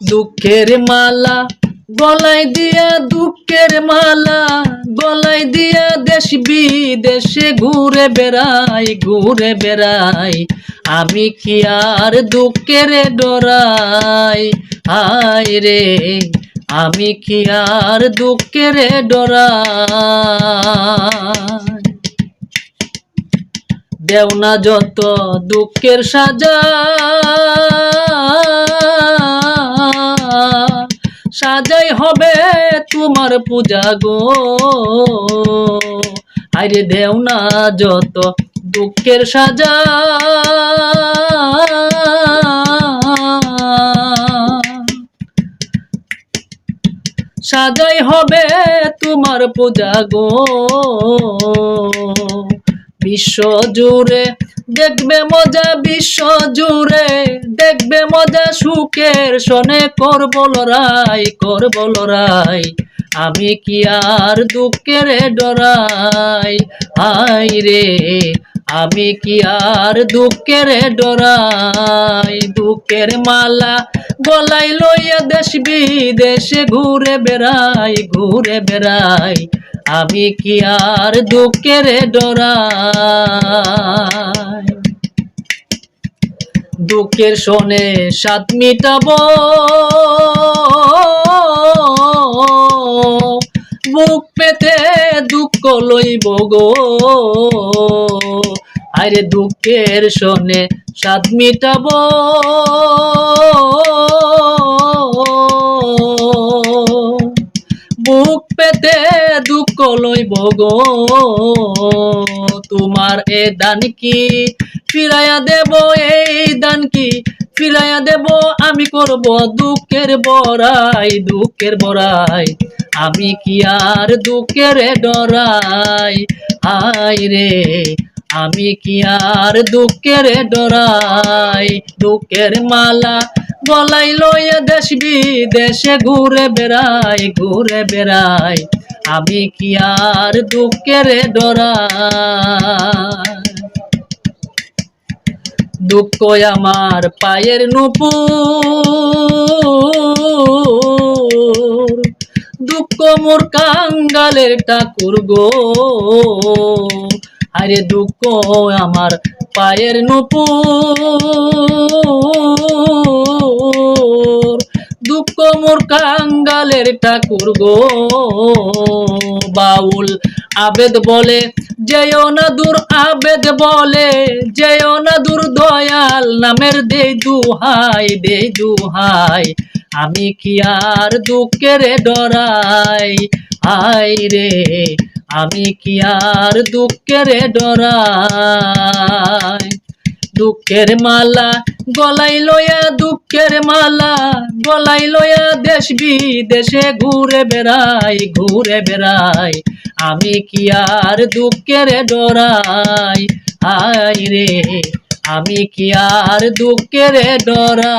দুঃখের মালা, গলায় দিয়া দুঃখের মালা, গলায় দিয়া দেশ বিদেশে ঘুরে বেড়াই ঘুরে বেড়াই। আমি কি আর দুঃখের ডরাই? হায় রে, আমি কি আর দুঃখের ডরাই? দেও না যত দুঃখের সাজা। সাজাই হবে তোমার পূজা গো। আরে দেও না যত দুঃখের সাজা। সাজাই হবে তোমার পূজা গো। বিশ্ব জুড়ে দেখবে মজা বিশ্ব জুড়ে, দেখবে মজা সুখের শোনে করব লড়াই করব লড়াই। আমি কি আর দুঃখের ডরাই? হাই রে, আমি কি আর দুঃখের ডরাই? দুঃখের মালা গলাই লইয়া দেশ বিদেশে ঘুরে বেড়াই ঘুরে বেড়াই। আমি কি আর দুঃখের ডরাই? দুঃখের শোনে সাত মিটাবো। বুক পেতে দুঃখ লইব গো। আরে দুঃখের শোনে সাত মিটাবো। বুক পেতে দুঃখ লইব গো। তোমার এ দান কি? ফিরাইয়া দেব এই দান কি? ফিরাইয়া দেব, আমি করব দুঃখের বড়াই দুঃখের বড়াই। আমি কি আর দুঃখের ডরাই? আই রে আমি কি আর দুঃখের ডরাই? দুঃখের মালা গলাই লইয়া দেশ বিদেশে ঘুরে বেড়াই ঘুরে বেড়াই। আমি কি আর দুঃখের ডরাই? দুঃখ আমার পায়ের নুপুর। দুঃখ মোর কাঙ্গালের ঠাকুর গো। আরে দুঃখ আমার পায়ের নুপুর। দুঃখ মোর কাঙ্গালের ঠাকুর গো। বাউল আবেদ বলে, যেও না দূর আবেদ বলে, যেও না দূর দয়াল নামের দে দুহাই দে দুহাই। আমি কি আর দুঃখের ডরাই? আই রে আমি কি আর দুঃখের ডরাই দুঃখের মালা গলাই লয়া দুঃখের মালা গলাই লয়া দেশ বিদেশে ঘুরে বেড়াই ঘুরে বেড়াই। আমি কি আর দুঃখের ডরাই হাই রে, আমি কি আর দুঃখের ডরাই